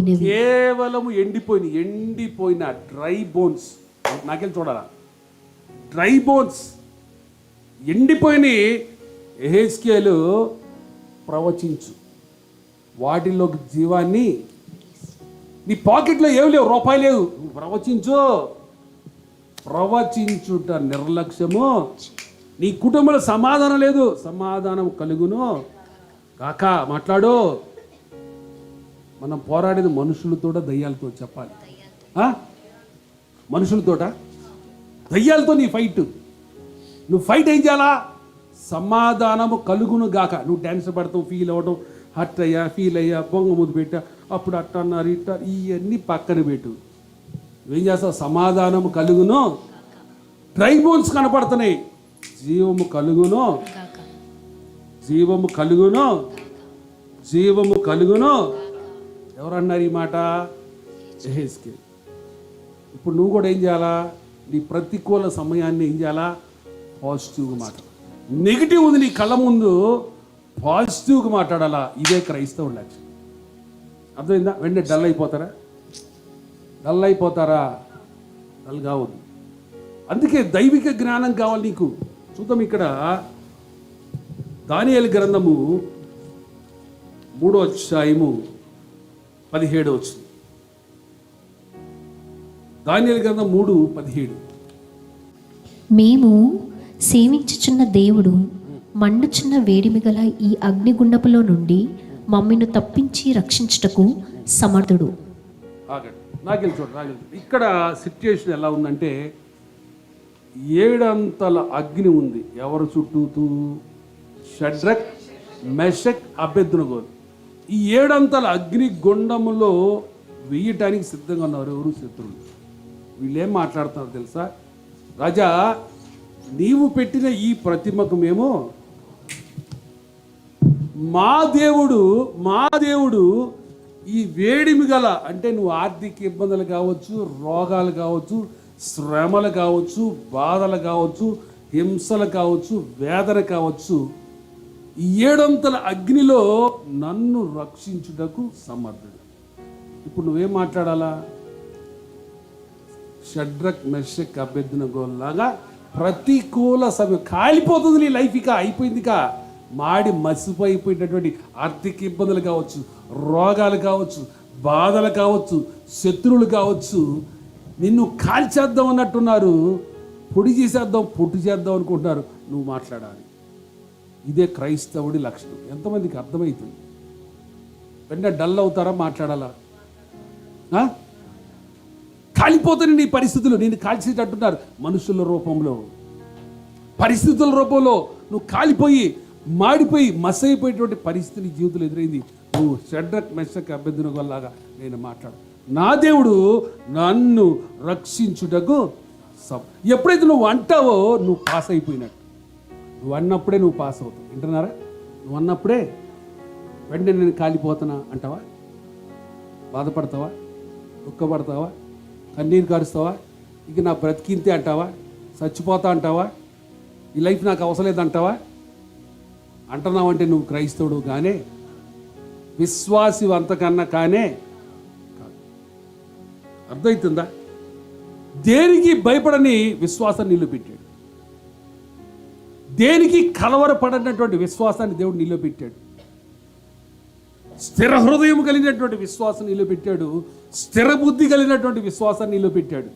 కేవలము ఎండిపోయిన ఎండిపోయిన డ్రై బోన్స్. నాకెళ్ళి చూడాలా? Dry bones. ఎండిపోయిన ఎహెస్కేలు ప్రవచించు. వాటిలోకి జీవాన్ని నీ పాకెట్లో ఏమి లేవు రూపాయి లేవు. నువ్వు ప్రవచించు. ప్రవచించుట నిర్లక్ష్యము. నీ కుటుంబంలో సమాధానం లేదు. సమాధానం కలుగును. కాక మాట్లాడు. మనం పోరాడేది మనుషులతో దయ్యాలతో చెప్పాలి? మనుషులతోట? దయ్యాలతో నీ ఫైట్. నువ్వు ఫైట్ ఏం చేయాలా? సమాధానము కలుగును గాక. నువ్వు డ్యాన్స్ పడతావు ఫీల్ అవ్వడం హట్ అయ్యా ఫీల్ అయ్యా బొంగ ముద్దు పెట్టా అప్పుడు అట్ట అన్నారు ఇట్ట ఇవన్నీ పక్కన పెట్టు. నువ్వేం చేస్తావు? సమాధానము కలుగును. డ్రై బోన్స్ కనపడుతున్నాయి. జీవము కలుగును. జీవము కలుగును. జీవము కలుగును. ఎవరన్నారు ఈ మాట? ఎహెస్కే ఇప్పుడు నువ్వు కూడా ఏం చేయాలా? నీ ప్రతికూల సమయాన్ని ఏం చేయాలా? పాజిటివ్గా మాట నెగిటివ్ ఉంది నీ కళ్ళ ముందు పాజిటివ్గా మాట్లాడాలా? ఇదే క్రైస్తవుల లక్ష్యం. అర్థమైందా? వెంటనే డల్ అయిపోతారా? డల్ అయిపోతారా? డల్ కావద్దు. అందుకే దైవిక జ్ఞానం కావాలి నీకు. చూద్దాం ఇక్కడ. దానియలు గ్రంథము మూడో అధ్యాయము పదిహేడు వచ్చింది. దానియేలు గ్రంథం మూడు పదిహేడు. మేము సేవించుచున్న దేవుడు మండుచున్న వేడిమిగల ఈ అగ్నిగుండపులో నుండి మమ్మీను తప్పించి రక్షించుటకు సమర్థుడు. నాకెళ్ళి నాకెళ్ళి. ఇక్కడ సిచ్యుయేషన్ ఎలా ఉందంటే ఏడంతల అగ్ని ఉంది. ఎవరు చుట్టూతూ? షడ్రక్ మెషక్ అభ్యర్థునగోలు ఈ ఏడంతల అగ్నిగుండములో వెయ్యటానికి సిద్ధంగా ఉన్నారు ఎవరు? శత్రువులు. వీళ్ళేం మాట్లాడుతున్నారు తెలుసా? రాజా నీవు పెట్టిన ఈ ప్రతిమకు మేము మా దేవుడు మా దేవుడు ఈ వేడిమి గల అంటే నువ్వు ఆర్థిక ఇబ్బందులు కావచ్చు రోగాలు కావచ్చు శ్రమలు కావచ్చు బాధలు కావచ్చు హింసలు కావచ్చు వేదన కావచ్చు ఏడంతల అగ్నిలో నన్ను రక్షించుటకు సమర్థుడు. ఇప్పుడు నువ్వేం మాట్లాడాలా? షడ్రక్ మెషక్ అభ్యర్థిన గోల్లాగా ప్రతికూల సమయం కాలిపోతుంది నీ లైఫ్ ఇక అయిపోయింది ఇక మాడి మసిపోయిపోయినటువంటి ఆర్థిక ఇబ్బందులు కావచ్చు రోగాలు కావచ్చు బాధలు కావచ్చు శత్రువులు కావచ్చు నిన్ను కాల్చేద్దాం అన్నట్టున్నారు పొడి చేసేద్దాం పొట్టు చేద్దాం అనుకుంటున్నారు. నువ్వు మాట్లాడాలి. ఇదే క్రైస్తవుడి లక్షణం. ఎంతమందికి అర్థమవుతుంది వెంటనే డల్ అవుతారా మాట్లాడాలా? కాలిపోతున్న నీ పరిస్థితులు. నేను కాల్చేటట్టున్నారు మనుషుల రూపంలో. పరిస్థితుల రూపంలో నువ్వు కాలిపోయి మాడిపోయి మసైపోయేటువంటి పరిస్థితి నీ జీవితంలో ఎదురైంది. నువ్వు షడ్రక్ మెషక్ అభ్యర్థున నేను మాట్లాడు. నా దేవుడు నన్ను రక్షించుటకు సబ్ ఎప్పుడైతే నువ్వు అంటావో నువ్వు పాస్ అయిపోయినట్టు నువ్వు అన్నప్పుడే నువ్వు పాస్ అవుతావు. వింటున్నారా? నువ్వు అన్నప్పుడే వెంటనే నేను కాలిపోతున్నా అంటావా? బాధపడతావా? దుఃఖపడతావా? కన్నీరు కారుస్తావా? ఇక నా బ్రతికింతే అంటావా? చచ్చిపోతా అంటావా? ఈ లైఫ్ నాకు అవసరం లేదంటావా అంటున్నావంటే నువ్వు క్రైస్తవుడు కానే విశ్వాసి అంతకన్నా కానే కాదు. అర్థమవుతుందా? దేనికి భయపడని విశ్వాసం నిలబెట్టాడు దేనికి కలవరపడనటువంటి విశ్వాసాన్ని దేవుడు నిలబెట్టాడు స్థిర హృదయం కలిగినటువంటి విశ్వాసం నిలబెట్టాడు స్థిర బుద్ధి కలిగినటువంటి విశ్వాసాన్ని నిలబెట్టాడు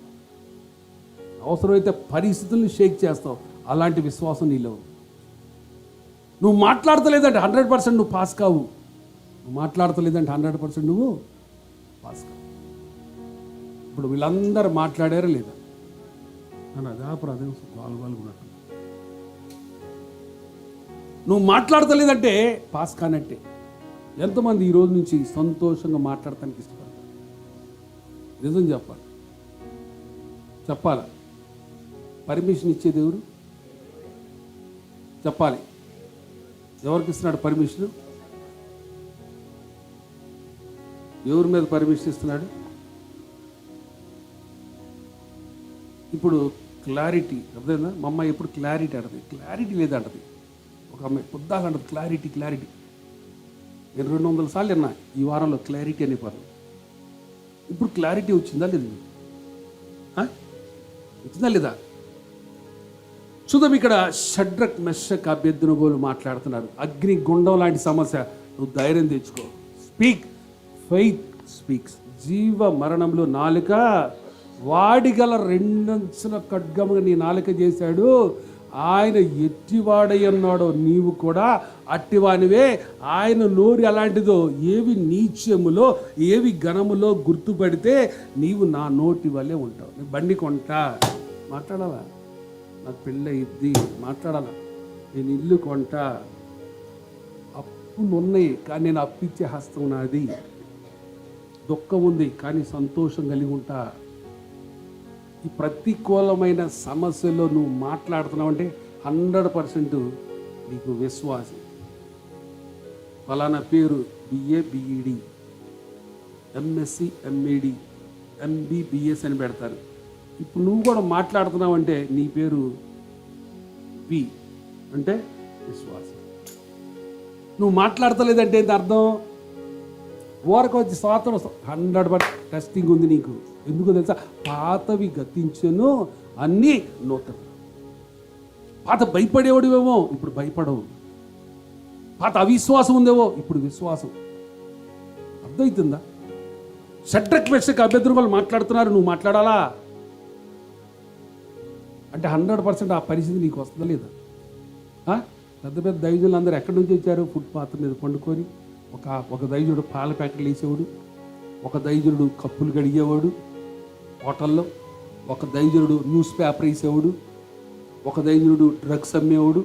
అవసరమైతే పరిస్థితుల్ని షేక్ చేస్తావు. అలాంటి విశ్వాసం నీలో నువ్వు మాట్లాడతలేదంటే హండ్రెడ్ పర్సెంట్ నువ్వు పాస్ కావు. నువ్వు మాట్లాడతలేదంటే హండ్రెడ్ పర్సెంట్ నువ్వు పాస్ కావు. ఇప్పుడు వీళ్ళందరూ మాట్లాడారా లేదా? నన్ను అదాపురం అదే వాళ్ళు ఉన్నట్టు నువ్వు మాట్లాడతలేదంటే పాస్ కానట్టే. ఎంతమంది ఈ రోజు నుంచి సంతోషంగా మాట్లాడటానికి ఇష్టపడతారు? నిజం చెప్పాలి. చెప్పాలి? పర్మిషన్ ఇచ్చే దేవుడు? చెప్పాలి. ఎవరికి ఇస్తున్నాడు పర్మిషన్ ఎవరి మీద పర్మిషన్ ఇస్తున్నాడు? ఇప్పుడు క్లారిటీ అర్థమైందా? మా అమ్మాయి ఎప్పుడు క్లారిటీ అంటది క్లారిటీ లేదంటది. ఒక అమ్మాయి పొద్దాక క్లారిటీ క్లారిటీ నేను రెండు వందల సార్లు విన్నా ఈ వారంలో క్లారిటీ అనే పదం. ఇప్పుడు క్లారిటీ వచ్చిందా లేదు? వచ్చిందా లేదా? చూద్దాం ఇక్కడ షడ్రక్ మెషక్ అభ్యర్థునుగోలు మాట్లాడుతున్నారు. అగ్ని గుండం లాంటి సమస్య నువ్వు ధైర్యం తెచ్చుకో. స్పీక్ ఫెయిత్ స్పీక్స్ జీవ మరణంలో నాలుక వాడిగల రెండంచుల ఖడ్గముగా నీ నాలుక చేశాడు. ఆయన ఎట్టివాడై ఉన్నాడో నీవు కూడా అట్టివానివే. ఆయన నోరు ఎలాంటిదో ఏవి నీచములో ఏవి ఘనములో గుర్తుపడితే నీవు నా నోటి వల్లే ఉంటావు. నీ బండి కొంటా. మాట్లాడాలా? నాకు పెళ్ళి ఇద్ది మాట్లాడాలా? నేను ఇల్లు కొంటా. అప్పులు ఉన్నాయి కానీ నేను అప్పిచ్చే హస్తం నాది. దుఃఖం ఉంది కానీ సంతోషం కలిగి ఉంటా. ఈ ప్రతికూలమైన సమస్యలో నువ్వు మాట్లాడుతున్నావు అంటే హండ్రెడ్ పర్సెంట్ నీకు విశ్వాసం. ఫలానా పేరు BA BEd MSc MEd MBBS అని పెడతారు. ఇప్పుడు నువ్వు కూడా మాట్లాడుతున్నావు అంటే నీ పేరు పి అంటే విశ్వాసం. నువ్వు మాట్లాడతలేదంటే ఏంటి అర్థం? ఓరకు వచ్చి స్వాతంత్రం హండ్రెడ్ పర్సెంట్ టెస్టింగ్ ఉంది నీకు. ఎందుకు తెలుసా? పాతవి గతించను అన్నీ నూతన. పాత భయపడేవాడివేమో ఇప్పుడు భయపడవు. పాత అవిశ్వాసం ఉందేవో ఇప్పుడు విశ్వాసం. అర్థమవుతుందా షడ్రక్ మెషక్ అభ్యర్థులు వాళ్ళు మాట్లాడుతున్నారు నువ్వు మాట్లాడాలా? అంటే హండ్రెడ్ పర్సెంట్ ఆ పరిస్థితి నీకు వస్తుందా లేదా? ఆ? పెద్ద పెద్ద దైవజులు అందరూ ఎక్కడి నుంచి వచ్చారు? ఫుట్పాత్ మీద పండుకొని ఒక ఒక దైవజుడు పాల ప్యాకెట్లు వేసేవాడు ఒక దైవజుడు కప్పులు కడిగేవాడు హోటల్లో ఒక దైవజుడు న్యూస్ పేపర్ వేసేవాడు ఒక దైవజుడు డ్రగ్స్ అమ్మేవాడు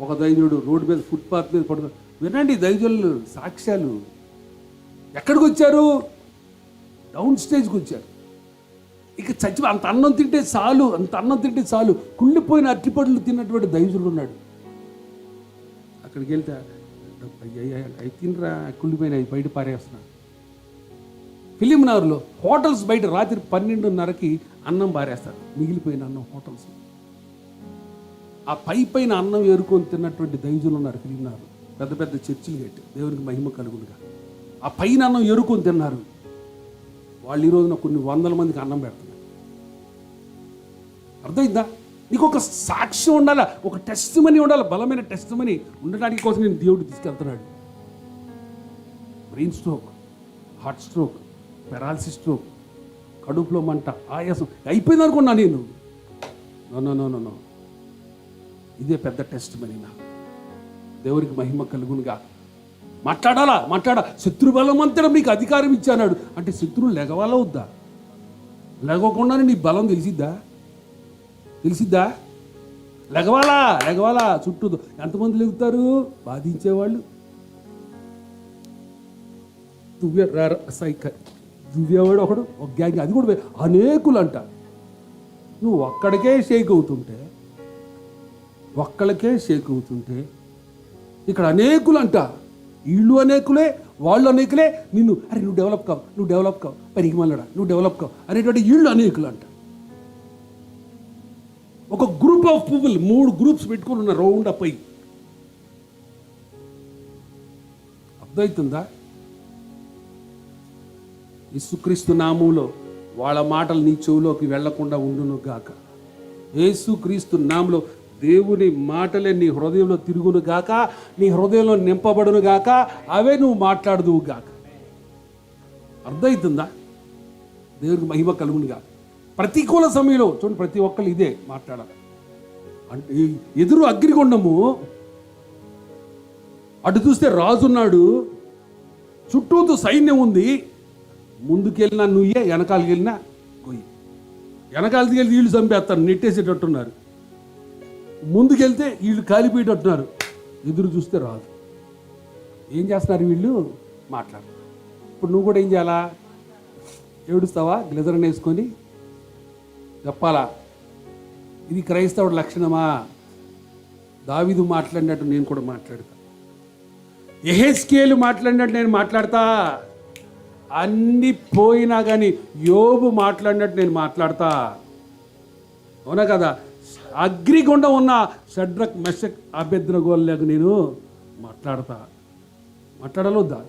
ఒక దైవజుడు రోడ్డు మీద ఫుట్పాత్ మీద పడుతు వినండి దైవజులు సాక్ష్యాలు. ఎక్కడికి వచ్చారు? డౌన్ స్టేజ్కి వచ్చారు. ఇక చచ్చి అంత అన్నం తింటే చాలు అంత అన్నం తింటే చాలు కుళ్ళిపోయిన అట్టిపడులు తిన్నటువంటి దైవజులు ఉన్నాడు. అక్కడికి వెళ్తే అవి తినరా కుళ్ళిపోయిన అవి బయట పారేస్తున్నాను ఫిలింనగర్లో హోటల్స్ బయట రాత్రి పన్నెండున్నరకి అన్నం బారేస్తారు మిగిలిపోయిన అన్నం హోటల్స్. ఆ పై పైన అన్నం ఏరుకొని తిన్నటువంటి దైవజులు ఉన్నారు ఫిలింనగర్ పెద్ద పెద్ద చర్చిలు కట్టి దేవునికి మహిమ కలుగునుగా. ఆ పైన అన్నం ఏరుకొని తిన్నారు. వాళ్ళు ఈ రోజున కొన్ని వందల మందికి అన్నం పెడుతున్నారు. అర్థమైందా? నీకు ఒక సాక్ష్యం ఉండాలా? ఒక టెస్ట్ మనీ ఉండాలి? బలమైన టెస్ట్ మనీ ఉండడానికి కోసం నేను దేవుడు తీసుకెళ్తున్నాడు. Brain stroke heart stroke paralysis కడుపులో మంట ఆయాసం. అయిపోయింది అనుకున్నా నేను నో నో నో ఇదే పెద్ద టెస్ట్ మనీ నా. దేవునికి మహిమ కలుగునుగా మాట్లాడాలా? మాట్లాడా? శత్రు అంతా నీకు అధికారం ఇచ్చానాడు. అంటే శత్రువు లెగవాలా వద్దా? లెగవకుండానే నీ బలం తెలిసిద్దా? తెలిసిద్దా? లెగవాలా? లెగవాలా? చుట్టూ ఎంతమంది లెగుతారు? బాధించేవాళ్ళు. దువ్వే సైక దివ్యవాడు ఒకడు ఒక గ్యాంగ్ అది కూడా అనేకులు అంట నువ్వు ఒక్కడికే షేక్ అవుతుంటే ఒక్కడికే షేక్ అవుతుంటే ఇక్కడ అనేకులు అంట వీళ్ళు అనేకులే వాళ్ళు అనేకులే. నిన్ను అరే నువ్వు డెవలప్ కావు నువ్వు డెవలప్ కావు పనికి మళ్ళడా నువ్వు డెవలప్ కావు. అనేటువంటి వీళ్ళు అనేకులు అంట ఒక గ్రూప్ ఆఫ్ పీపుల్ మూడు గ్రూప్స్ పెట్టుకుని ఉన్న రౌండ్ అప్ అయ్యి. అర్థమవుతుందా? యేసుక్రీస్తు నామంలో వాళ్ళ మాటలు నీ చెవులోకి వెళ్ళకుండా ఉండును గాక. యేసుక్రీస్తు నామంలో దేవుని మాటలే నీ హృదయంలో తిరుగును గాక నీ హృదయంలో నింపబడును గాక అవే నువ్వు మాట్లాడదువు గాక. అర్థమవుతుందా దేవునికి మహిమ కలుగును గాక. ప్రతికూల సమయంలో చూడండి ప్రతి ఒక్కళ్ళు ఇదే మాట్లాడాలి. అంటే ఎదురు అగ్నికొండము అటు చూస్తే రాజున్నాడు చుట్టూతో సైన్యం ఉంది ముందుకెళ్ళినా నువ్వే వెనకాలకి వెళ్ళినా గొయ్యి. వెనకాలకి వెళ్ళి వీళ్ళు చంపేస్తారు నెట్టేసేటట్టున్నారు. ముందుకెళ్తే వీళ్ళు కాలిపోయేటట్టున్నారు. ఎదురు చూస్తే రాదు. ఏం చేస్తున్నారు వీళ్ళు? మాట్లాడు ఇప్పుడు నువ్వు కూడా ఏం చేయాలా? ఏడుస్తావా? గ్లెజర్ వేసుకొని చెప్పాలా? ఇది క్రైస్తవుడు లక్షణమా? దావిదు మాట్లాడినట్టు నేను కూడా మాట్లాడతా. ఎహెస్కేలు మాట్లాడినట్టు నేను మాట్లాడతా. అన్ని పోయినా కానీ యోబు మాట్లాడినట్టు నేను మాట్లాడతా. అవునా కదా? అగ్నిగుండం ఉన్న షడ్రక్ మెషక్ అభ్యర్థనగోళ్ళకు నేను మాట్లాడతా. మాట్లాడాలొద్దా?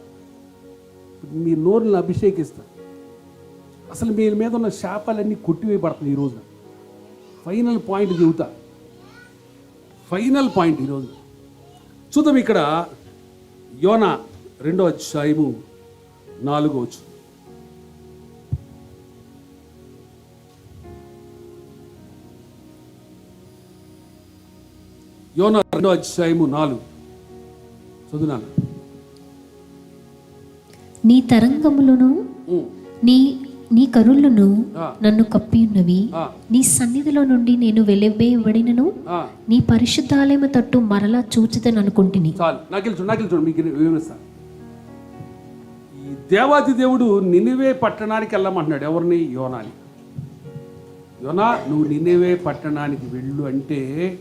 మీ నోరుని అభిషేకిస్తా. అసలు మీ మీద ఉన్న శాపాలన్నీ కొట్టివేయబడుతున్నాయి ఈరోజు ఫైనల్ పాయింట్ చెబుతా ఫైనల్ పాయింట్ ఈరోజు చూద్దాం ఇక్కడ యోన రెండో అధ్యాయము. నాలుగో వచ్చు. యోన రెండో అధ్యాయము నాలుగు. చదువునాను? నీ తరంగములను నీ నీ కరులను. నన్ను కప్పి ఉన్నవి నీ సన్నిధిలో నుండి నేను వెలవేయబడినను. నీ పరిశుద్ధాలయము తట్టు మరలా చూచుదని అనుకుంటుని చాలు. నాకెళ్ళి చూడు మీకు వివరిస్తా. ఈ దేవాది దేవుడు నినివే పట్టణానికి వెళ్ళమంటున్నాడు. ఎవరిని? యోనాని. యోనా నువ్వు నినివే పట్టణానికి వెళ్ళు అంటే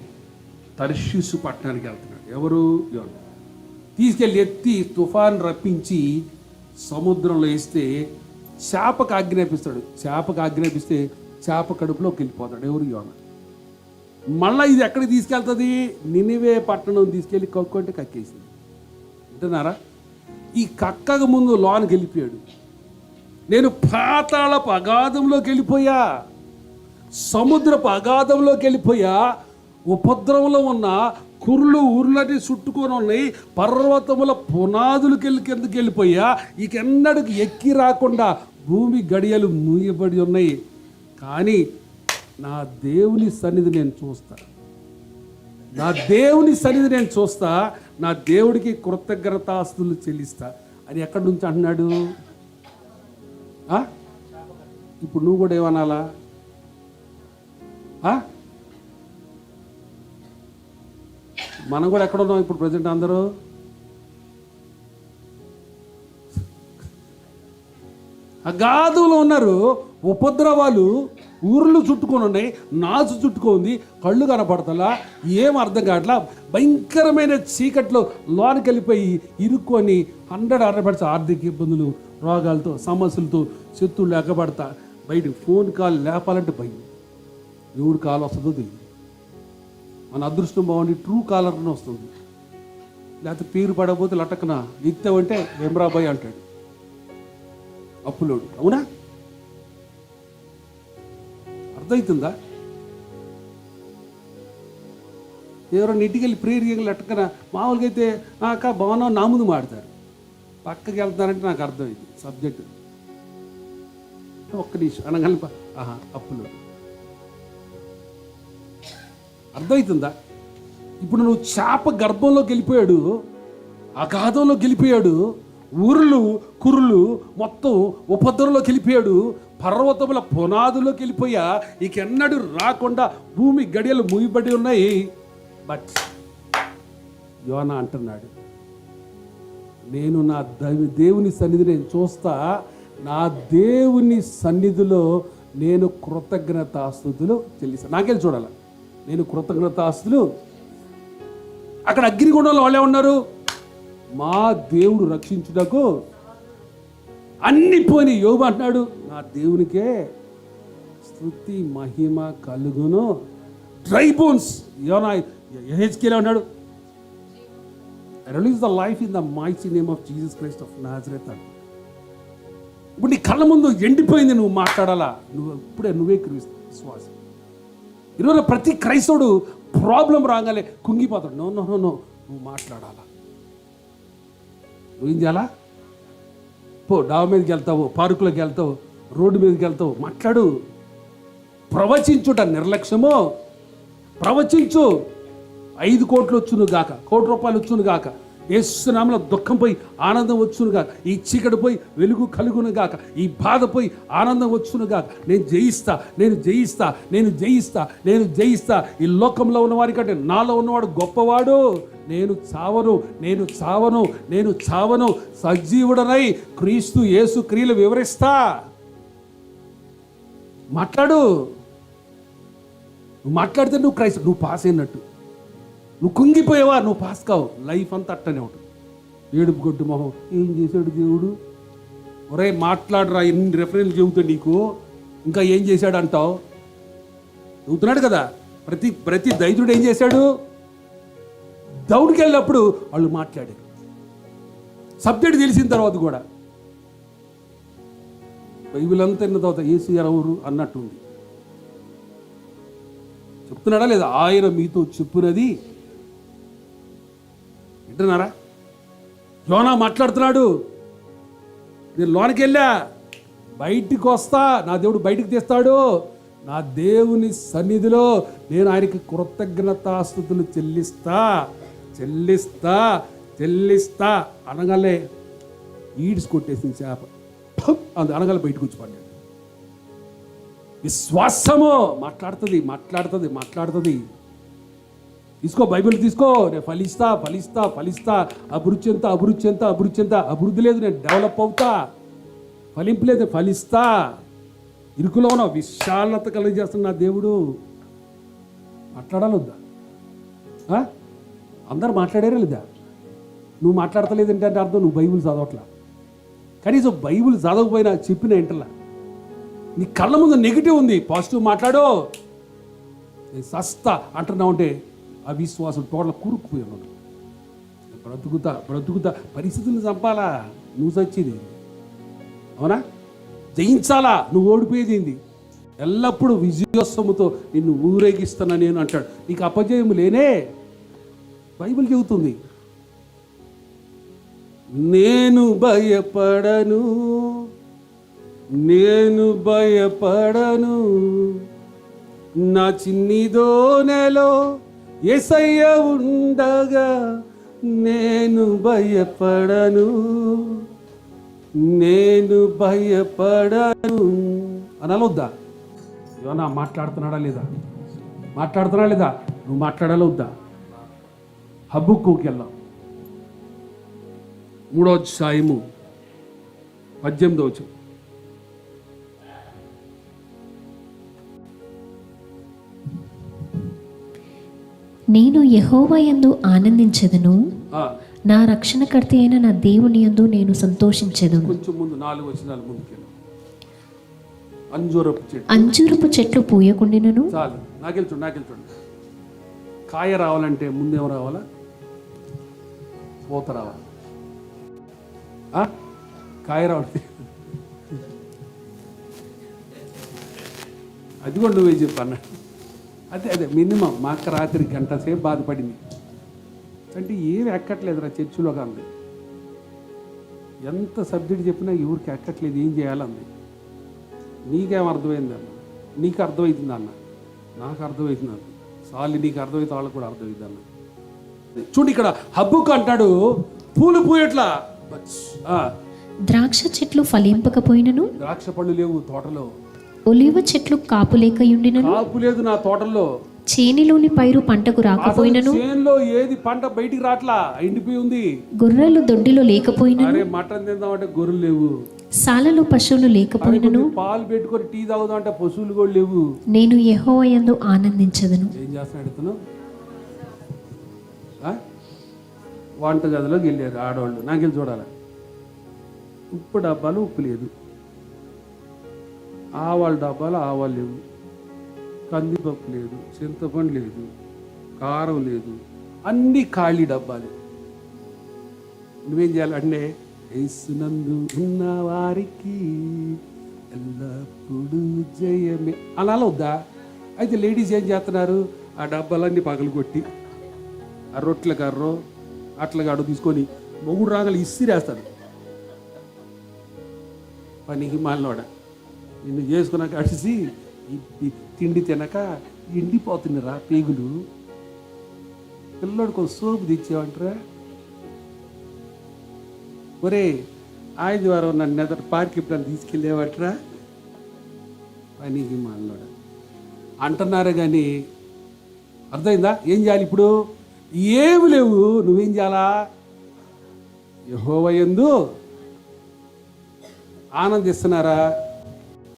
తర్షిసు పట్టణానికి వెళ్తున్నాడు. ఎవరు? యోన. తీసుకెళ్ళి ఎత్తి తుఫాన్ రప్పించి సముద్రంలో వేస్తే చేపకు ఆజ్ఞాపిస్తాడు. చేపకు ఆజ్ఞాపిస్తే చేప కడుపులోకి వెళ్ళిపోతాడు. ఎవరు? యోన. మళ్ళీ ఇది ఎక్కడికి తీసుకెళ్తుంది? నినివే పట్టణం తీసుకెళ్ళి కక్కుంటే కక్కేసింది. వింటున్నారా? ఈ కక్కకు ముందు లోనికి వెళ్ళిపోయాడు నేను పాతాళపు అగాధంలోకి వెళ్ళిపోయా సముద్రపు అగాధంలోకి వెళ్ళిపోయా ఉపద్రవంలో ఉన్న కుర్లు ఊర్లని చుట్టుకొని ఉన్నాయి పర్వతముల పునాదులకి వెళ్ళి కిందకి వెళ్ళిపోయా ఇక ఎక్కి రాకుండా భూమి గడియలు మూయబడి ఉన్నాయి. కానీ నా దేవుని సన్నిధి నేను చూస్తాను నా దేవుని సన్నిధి నేను చూస్తా నా దేవుడికి కృతజ్ఞతాస్తులు చెల్లిస్తా. అని ఎక్కడి నుంచి అంటున్నాడు? ఇప్పుడు నువ్వు కూడా ఏమనాలా? మనం కూడా ఎక్కడ ఉన్నాం ఇప్పుడు ప్రజెంట్ అందరూ? అగాధంలో ఉన్నారు ఉపద్రవాలు ఊర్లు చుట్టుకొని ఉన్నాయి నాచు చుట్టుకుంది కళ్ళు కనపడతలా ఏం అర్థం కావట్లా? భయంకరమైన చీకట్లో లోనికి వెళ్ళిపోయి ఇరుక్కొని హండ్రెడ్ హండ్రెడ్ ఆర్థిక ఇబ్బందులు రోగాలతో సమస్యలతో శత్రువులు లేకపడతా బయట ఫోన్ కాల్ లేపాలంటే భయం. ఎవడు కాల్ వస్తుందో తెలియదు మన అదృష్టం బాగుండి ట్రూ కాలర్ని వస్తుంది. లేకపోతే పేరు పడకపోతే లటకన ఎత్తావంటే వెమ్రాబాయ్ అంటాడు. అప్పులోడు. అవునా? అర్థమవుతుందా? ఎవరైనా ఇంటికి వెళ్ళి చేయగలి లటకన మామూలుగా అయితే "ఆ, అక్క భవనం నాముందు మాడతారు. పక్కకి వెళ్తారంటే నాకు అర్థమైంది సబ్జెక్ట్. ఒక్క నిమిషం అనగానే ఆహా అప్పులు. అర్థమవుతుందా? ఇప్పుడు నువ్వు చేప గర్భంలో గెలిపోయాడు అగాధంలో గెలిపోయాడు ఊర్లు కుర్రులు మొత్తం ఉపద్రవంలోకి వెళ్ళిపోయాడు. పర్వతముల పునాదులోకి వెళ్ళిపోయా. ఇక ఎన్నడూ రాకుండా భూమి గడియలు మూయబడి ఉన్నాయి. బట్ యోన అంటున్నాడు నేను నా దేవుని సన్నిధి నేను చూస్తా. నా దేవుని సన్నిధిలో నేను కృతజ్ఞతాస్తుతులు చెల్లిస్తాను నాకెళ్ళి చూడాలి? నేను కృతజ్ఞతాస్తులు అక్కడ అగ్నిగుండంలో వాళ్ళే ఉన్నారు మా దేవుడు రక్షించుటకు అన్ని పోని యోగు అంటున్నాడు నా దేవునికే స్థుతి మహిమ కలుగును. డ్రై బోన్స్ యోనా హెచ్కేలా ఉన్నాడు release the life in the mighty name of Jesus Christ of Nazareth అని ఇప్పుడు నీ కళ్ళ ముందు ఎండిపోయింది నువ్వు మాట్లాడాలా? నువ్వు ఇప్పుడే నువ్వే క్రీస్తు విశ్వాసం. ఈరోజు ప్రతి క్రైస్తవుడు ప్రాబ్లం రాగానే కుంగిపోతాడు. నో నో నో నో నువ్వు మాట్లాడాలా? నువ్వేం పో డాబా మీదకి వెళ్తావు పార్కులోకి వెళ్తావు రోడ్డు మీదకి వెళ్తావు మాట్లాడు. ప్రవచించుట నిర్లక్ష్యము. ప్రవచించు. ఐదు కోట్లు వచ్చును గాక కోటి రూపాయలు వచ్చును గాక. ఏసునామలో దుఃఖం పోయి ఆనందం వచ్చును గాక. ఈ చీకటి పోయి వెలుగు కలుగును గాక. ఈ బాధ పోయి ఆనందం వచ్చును గాక. నేను జయిస్తా నేను జయిస్తా నేను జయిస్తా నేను జయిస్తా. ఈ లోకంలో ఉన్నవారి కంటే నాలో ఉన్నవాడు గొప్పవాడు. నేను చావను నేను చావను నేను చావను. సజీవుడనై క్రీస్తు యేసు క్రియలు వివరిస్తా. మాట్లాడు. నువ్వు మాట్లాడితే నువ్వు క్రైస్తవు నువ్వు పాస్ అయినట్టు. నువ్వు కుంగిపోయావా నువ్వు పాస్ కావు. లైఫ్ అంతా అట్టనే ఉంటుంది. ఏడుపు గొడ్డు మొహం. ఏం చేశాడు దేవుడు? ఒరే మాట్లాడరా ఎన్ని రెఫరెన్స్ చెబుతా నీకు? ఇంకా ఏం చేశాడు అంటావు చెబుతున్నాడు కదా. ప్రతి ప్రతి దైతుడు ఏం చేశాడు? దౌడికి వెళ్ళినప్పుడు వాళ్ళు మాట్లాడారు. సబ్జెక్ట్ తెలిసిన తర్వాత కూడా. బైబిల్ అంతా ఎన్న తర్వాత ఏసు ఎవరు అన్నట్టుంది చెప్తున్నాడా లేదా? ఆయన మీతో చెప్పునది. వింటున్నారా? యోనా మాట్లాడుతున్నాడు. నేను లోనికి వెళ్ళా. బయటికి వస్తా. నా దేవుడు బయటికి తీస్తాడు. నా దేవుని సన్నిధిలో నేను ఆయనకి కృతజ్ఞతాస్థుతులు చెల్లిస్తా. చెల్లిస్తా చెల్లిస్తా అనగలే ఈడ్స్ కొట్టేసింది చేప. అది అనగానే బయటకు వచ్చి పడ్డాడు. విశ్వాసము! మాట్లాడుతుంది మాట్లాడుతుంది మాట్లాడుతుంది. తీసుకో బైబిల్ తీసుకో. నేను ఫలిస్తా ఫలిస్తా ఫలిస్తా. అభివృద్ధి ఎంత అభివృద్ధి ఎంత అభివృద్ధి ఎంత. అభివృద్ధి లేదు నేను డెవలప్ అవుతా. ఫలింపు లేదు ఫలిస్తా. ఇరుకులో ఉన్న విశాలత కలిగజేస్తున్న నా దేవుడు. మాట్లాడాలి వద్దా ఆ? అందరు మాట్లాడారా లేదా? నువ్వు మాట్లాడతలేదు ఏంటంటే అర్థం నువ్వు బైబిల్ చదవట్లా? కనీసం బైబిల్ చదవకపోయినా చెప్పిన ఇంటలా నీ కళ్ళ ముందు నెగిటివ్ ఉంది పాజిటివ్ మాట్లాడు? సస్తా అంటున్నావు అంటే అవిశ్వాసం టోటల్ కూరుకుపోయి ఉన్నాడు. బ్రతుకుతా బ్రతుకుతా పరిస్థితులను చంపాలా? నువ్వు చచ్చేది అవునా? జయించాలా? నువ్వు ఓడిపోయేది ఏంది? ఎల్లప్పుడూ విజయోత్సవంతో నిన్ను ఊరేగిస్తున్నా నేను అంటాడు. నీకు అపజయం లేనే? బైబిల్ చెబుతుంది. నేను భయపడను నేను భయపడను నా చిన్నిదోనెలో ఎసయ్య ఉండగా నేను భయపడను నేను భయపడను. అనలొద్దా? ఏమన్నా మాట్లాడుతున్నాడా లేదా? మాట్లాడుతున్నాడా లేదా? నువ్వు మాట్లాడాలొద్దా? హబ్బుక్కుకి వెళ్దాం మూడో అధ్యాయము పద్దెనిమిదో వచ్చి నేను యెహోవా యందు ఆనందించెదను. నా రక్షణకర్త అయిన నా దేవుని యందు నేను సంతోషించెదను. కొంచెం ముందు నాలుగు వచ్చినాలు ముందుకెళ్ళాం. అంజూరపు చెట్టు. అంజూరపు చెట్లు పూయకుండినను. చాలు. నాకెళ్తుండు నాకెళ్తుండు కాయ రావాలంటే ముందేం రావాలా? పూత రావాలి ఆ? కాయ రావాలి అది కూడా నువ్వే చెప్పు అన్నాడు అదే అదే మినిమం మా అక్క రాత్రి గంట సేపు బాధపడింది. అంటే ఏమి ఎక్కట్లేదురా చర్చిలో అంది ఎంత సబ్జెక్ట్ చెప్పినా ఎవరికి ఎక్కట్లేదు ఏం చేయాలంది. నీకేం అర్థమైంది అన్న? నీకు అర్థమవుతుంది అన్న? నాకు అర్థమవుతుంది అన్న. సాలి నీకు అర్థమైతే వాళ్ళకి కూడా అర్థమవుతుంది అన్న. చూడు ఇక్కడ హబ్బుకు అంటాడు పూలు పూయట్లా. ద్రాక్ష చెట్లు ఫలింపకపోయినను? ద్రాక్ష పళ్ళు లేవు తోటలో. ఒలివ చెట్లు కాపులేకయుండినను కాపు లేదు నా తోటల్లో చేనిలోని పైరు పంటకు రాకపోయినను? చేనులో ఏది పంట బయటికి రాట్లా? ఎండిపోయి ఉంది. గొర్రెలు దొడ్డిలో లేకపోయినను? అరే మటన్ తిందామంటే గొర్రెలు లేవు. సాలలో పశువులు లేకపోయినను? పాలు పెట్టుకొని టీ తాగుదాం అంటే పశువులు కూడా లేవు. నేను యెహోవా యందు ఆనందించదను. ఏం? వంట గదిలోకి వెళ్ళారు ఆడవాళ్ళు. నాకు వెళ్ళి చూడాలి? ఉప్పు డబ్బాలు ఉప్పు లేదు. ఆవాల డబ్బాలు ఆవాలు లేవు. కందిపప్పు లేదు చింతపండు లేదు కారం లేదు అన్ని ఖాళీ డబ్బాలు. నువ్వేం చేయాలంటే యేసునందు ఉన్న వారికి ఎల్లప్పుడూ జయమే. అలా వద్దా? అయితే లేడీస్ ఏం చేస్తున్నారు? ఆ డబ్బాలన్నీ పగలు కొట్టి ఆ రొట్టెల కర్రో అట్ల కాడు తీసుకొని మొగుడు రాగలు ఇసిరేస్తారు పనికి మాలినోడ నిన్ను చేసుకున్నాక అడిసి తిండి తినక ఎండిపోతున్నారా పేగులు. పిల్లోడికి ఒక సోపు తెచ్చేవంటరా. ఒరే ఆదివారం నన్ను ఎదురు పార్క్ ఇప్పుడు తీసుకెళ్ళేవట్రా పనికి మాలినోడ అంటున్నారు కానీ అర్థమైందా? ఏం చేయాలి ఇప్పుడు? ఏమి లేవు. నువ్వేం చేయాలా? యహోవయందు ఆనందిస్తున్నారా?